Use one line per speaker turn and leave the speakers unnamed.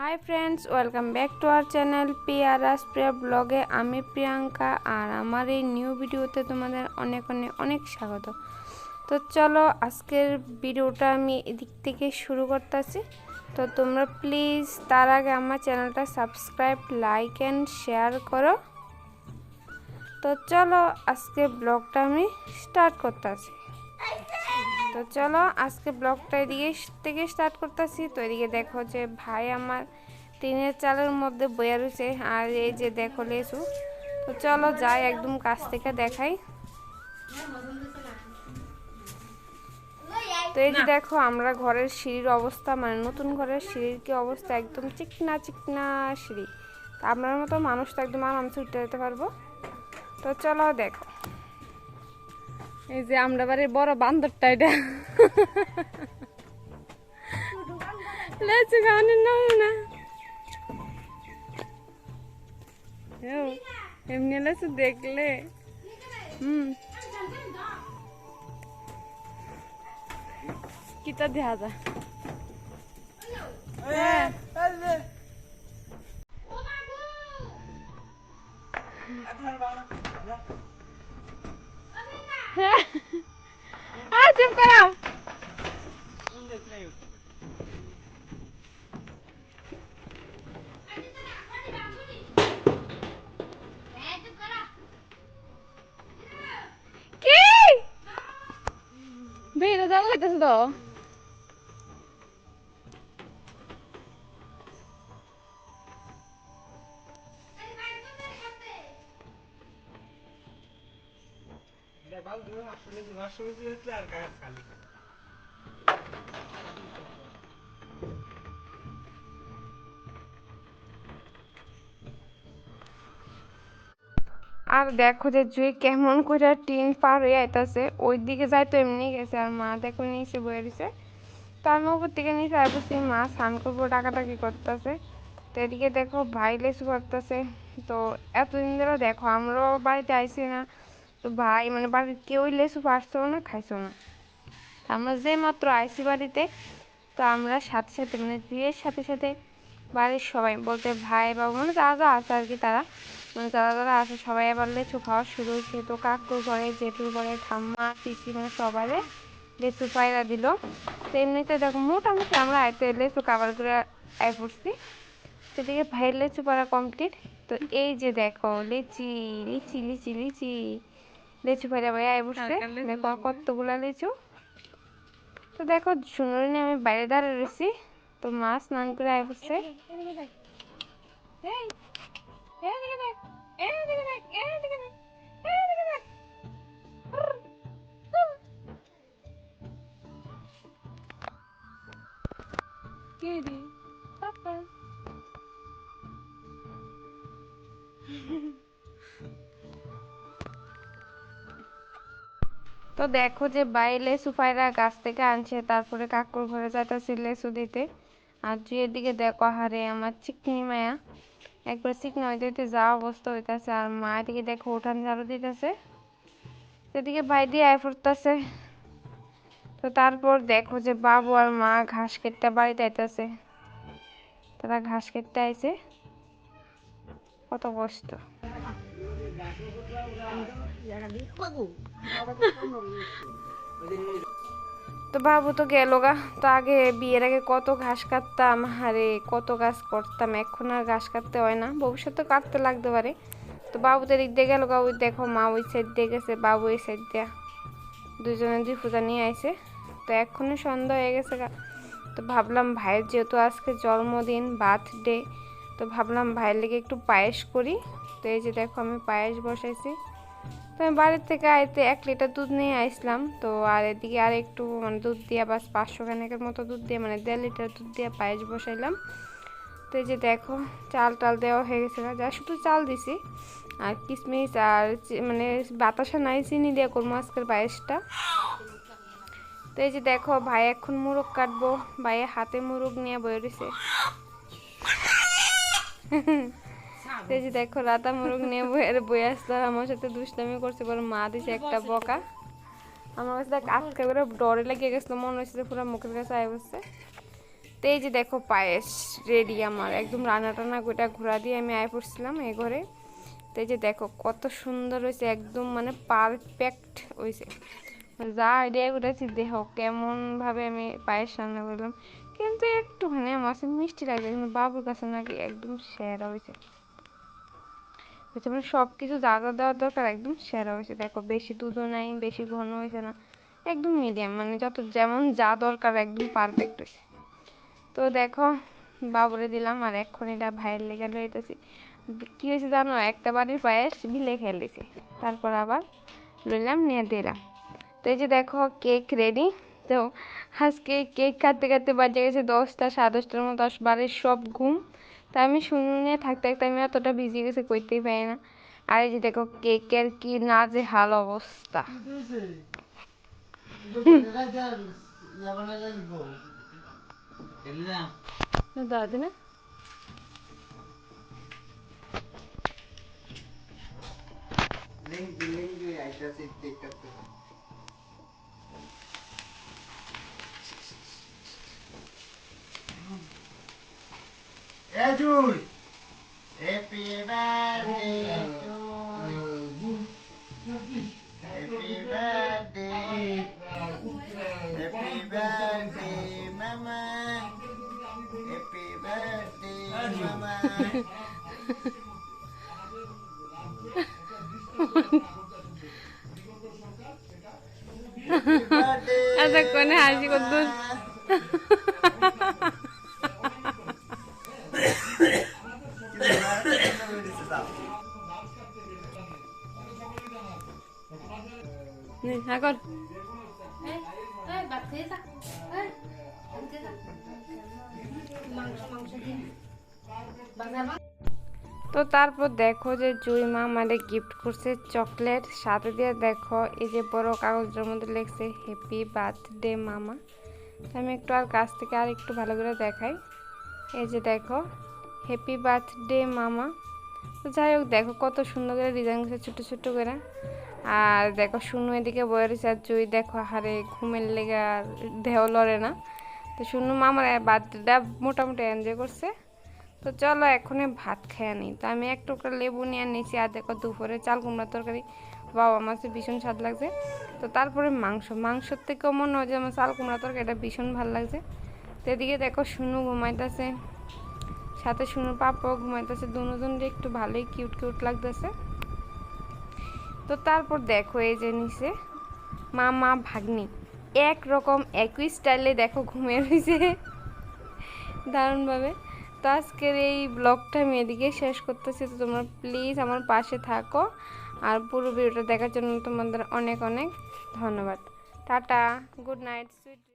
Hi friends welcome back to our channel পিয়ারাস Priya ব্লগে আমি প্রিয়াঙ্কা আর আমার এই নিউ ভিডিওতে তোমাদের অনেক অনেক অনেক স্বাগত। তো চলো আজকের ভিডিওটা আমি এদিক থেকে শুরু করতেছি। তো তোমরা প্লিজ তার আগে আমার চ্যানেলটা সাবস্ক্রাইব লাইক অ্যান্ড শেয়ার করো। তো চলো আজকে ব্লগটা আমি স্টার্ট করতেছি। তো চলো আজকে ব্লগটা এদিকে থেকে স্টার্ট করতেছি। তো এদিকে দেখো যে ভাই আমার টিনের চালের মধ্যে বয়ে রয়েছে আর এই যে দেখো লেসু তো চলো যাই একদম কাছ থেকে দেখাই। তো এই যে দেখো আমরা ঘরের সিঁড়ির অবস্থা মানে নতুন ঘরের সিঁড়ির কি অবস্থা একদম চিকনা চিকনা সিঁড়ি। তা আপনার মতো মানুষ তো একদম আরামসে উঠতে যেতে পারব। তো চলো দেখো। এই যে আমরা বাড়ির বড় বান্দরটা এটা। লেচু খাওয়ানোর নমুনা এমনি লেচু দেখলে। হুম। কিতা দেখা যায় হ্যাঁ। আ চুপ করো। কি? বেরা জাল লাগতেছে তো। আর দেখো যে জুই কেমন করে টিন পার হয়ে আইতাছে ওই দিকে যাই তো এমনি গেছে আর মা দেখো নিচে বয়ে দিছে তো আমি উপর থেকে নিচে আই বসছি মা স্নান করব টাকাটাকি করতেছে। তো এদিকে দেখো ভাই লেসু করতেছে। তো এতদিন ধরে দেখো, আমরাও বাড়িতে আইসি না। তো ভাই মানে বাড়ির কেউই লেসু পারছ না খাইছো না। আমরা যে মাত্র আইসি বাড়িতে, তো আমরা সাথে সাথে মানে বিয়ের সাথে সাথে বাড়ির সবাই বলতে ভাই বাবু মানে যারা যা আছে আর কি তারা মানে যারা যারা আছে সবাই আবার লেচু খাওয়া শুরু হয়েছে। তো কাকুর ঘরে জেঠুর ঘরে ঠাম্মা, পিসি মানে সবারে লেচু পায়রা দিল। তো এমনিতে দেখো, মোটামুটি আমরা আয়তে লেচু কাবার করে আয় পড়ছি। সেদিকে ভাইয়ের লেচু পাড়া কমপ্লিট তো এই যে দেখো, লিচি লিচি লিচি লিচি। লেচু ভাইরা ভাইয়া পড়ছে দেখো কতগুলা লিচু তো দেখো শুনুন আমি বাইরে দাঁড়িয়ে রয়েছি তো মাছ স্নান করে আয় পড়ছে তো দেখো যে বাইরে সুপাইরা গাছ থেকে আনছে, তারপরে কাকুর ঘরে যাইতেছে লেসু দিতে। আর জুয়ের এদিকে দেখো হারে আমার চিকনি মায়া। একবার চিকনি হইতে হইতে যা অবস্থা হইতাছে। আর মা এদিকে দেখো, উঠান ঝাড়ু দিতেছে। সেদিকে ভাই দিয়ে আয় পড়তেছে তো তারপর দেখো যে বাবু আর মা ঘাস কেটে বাড়িতে আইতাছে। তারা ঘাস কেটে আইছে। কত কষ্ট। তো বাবু তো গেল গা। তো আগে বিয়ের আগে কত ঘাস কাটতাম আরে কত গাছ করতাম এখন আর ঘাস কাটতে হয় না। ভবিষ্যতে কাটতে লাগতে পারে। তো বাবু তো দিয়ে গেল গা, ওই দেখো মা ওই সাইড দিয়ে গেছে, বাবু এই সাইড দিয়া। দুজনে দুই পূজা নিয়ে আইছে। তো এখনই সন্ধ্যা হয়ে গেছে গা। তো ভাবলাম ভাইয়ের যেহেতু আজকে জন্মদিন বার্থডে তো ভাবলাম ভাইয়ের লেগে একটু পায়েস করি। তো এই যে দেখো আমি পায়েস বসাইছি। তো আমি বাড়ির থেকে আইতে এক লিটার দুধ নিয়ে আসলাম তো আর এদিকে আর একটু মানে দুধ দিয়ে বাস পাঁচশো খানেকের মতো দুধ দিয়ে মানে দেড় লিটার দুধ দিয়ে পায়েস বসাইলাম। তো এই যে দেখো, চাল টাল দেওয়া হয়ে গেছে যা শুধু চাল দিছি। আর কিশমিশ আর মানে বাতাসা নাই, চিনি দিয়ে করব আজকের পায়েসটা। তো এই যে দেখো, ভাই এখন মুরগ কাটবো, ভাইয়ের হাতে মুরগ নিয়ে বয়ে রয়েছে এই যে দেখো রাতা মুরগ নিয়ে বয়ে বয়ে আসতো আমার সাথে দুষ্টামি করছে বলে মা দিছে একটা বকা। আমার কাছে দেখ আজকে করে ডরে লেগে গেছিল মনে হচ্ছে যে পুরো মুখের কাছে আয় বসছে। তো এই যে দেখো পায়েস রেডি আমার। একদম রান্না টান্না গোটা ঘোরা দিয়ে আমি আয় পড়ছিলাম এই ঘরে। তো এই যে দেখো কত সুন্দর হয়েছে একদম মানে পারফেক্ট হয়েছে। যা আইডিয়া করেছি দেখো কেমনভাবে আমি পায়েস রান্না করলাম। কিন্তু একটুখানি আমার মিষ্টি লাগবে কিন্তু বাবুর কাছে নাকি একদম সেরা হয়েছে। হচ্ছে মানে সব কিছু যা যা দেওয়ার দরকার একদম সেরা হয়েছে। দেখো, বেশি দুধও নাই, বেশি ঘন হয়েছে না। একদম মিডিয়াম মানে যত যেমন যা দরকার একদম পারফেক্ট হয়েছে। তো দেখো, বাবুরে দিলাম আর এখন এটা ভাইয়ের লেগে লইতেছি। কী হয়েছে জানো? একটা বাড়ির পায়েস বিলে খেলেছি তারপর আবার লইলাম, নিয়ে দিলাম। তো এই যে দেখো কেক রেডি তো আজকে কেক কাটতে কাটতে বাজে গেছে দশটা, সাড়ে দশটার মতো বারের সব ঘুম। তা আমি শুনে থাকতে থাকতে আমি এতটা ভিজে গেছে করতেই পারি না। আর এই যে দেখো, কেকের কি না যে হাল অবস্থা। দাদি না?
É, Júlio. Happy birthday to you. Happy birthday. Happy birthday, mamãe. Happy birthday, mamãe.
आता कोण हाशी करतो হ্যাঁ কর তো তারপর দেখো যে জুই মা আমাদের গিফট করছে চকলেট সাথে দিয়ে দেখো এই যে বড় কাগজের মধ্যে লিখছে হ্যাপি বার্থডে মামা। আমি একটু আর কাছ থেকে আর একটু ভালো করে দেখাই। এই যে দেখো হ্যাপি বার্থডে মামা। তো যাই হোক দেখো কত সুন্দর করে ডিজাইন করছে ছোটো ছোটো করে। আর দেখো শুনু এদিকে বয়ে রয়েছে আর জুই দেখো হারে ঘুমের লেগে আর দেহ লড়ে না। তো শুনু মামার বার্থডেটা মোটামুটি এনজয় করছে। তো চলো এখনই ভাত খেয়ে নিই। তো আমি এক টুকরা লেবু নিয়ে নিয়েছি আর দেখো দুপুরে চাল কুমড়া তরকারি। বাবা মাছের ভীষণ স্বাদ লাগছে। তো তারপরে মাংস। মাংসর থেকেও মনে হয় যে আমার চাল কুমড়া তরকারিটা ভীষণ ভালো লাগছে। তো এদিকে দেখো শুনু ঘুমাইতেছে। সাথে শুনু পাপাও ঘুমাইতেছে। দুজন একটু ভালোই কিউট কিউট লাগতেছে। তো তারপর দেখো এই যে নিচে মা ভাগ্নি। এক রকম একই স্টাইলে দেখো ঘুমিয়ে রয়েছে। দারুণভাবে। তো আজকের এই ব্লগটা আমি এদিকে শেষ করতেছি। তো তোমরা প্লিজ আমার পাশে থাকো। আর পুরো ভিডিওটা দেখার জন্য তোমাদের অনেক অনেক ধন্যবাদ। Tata good night sweet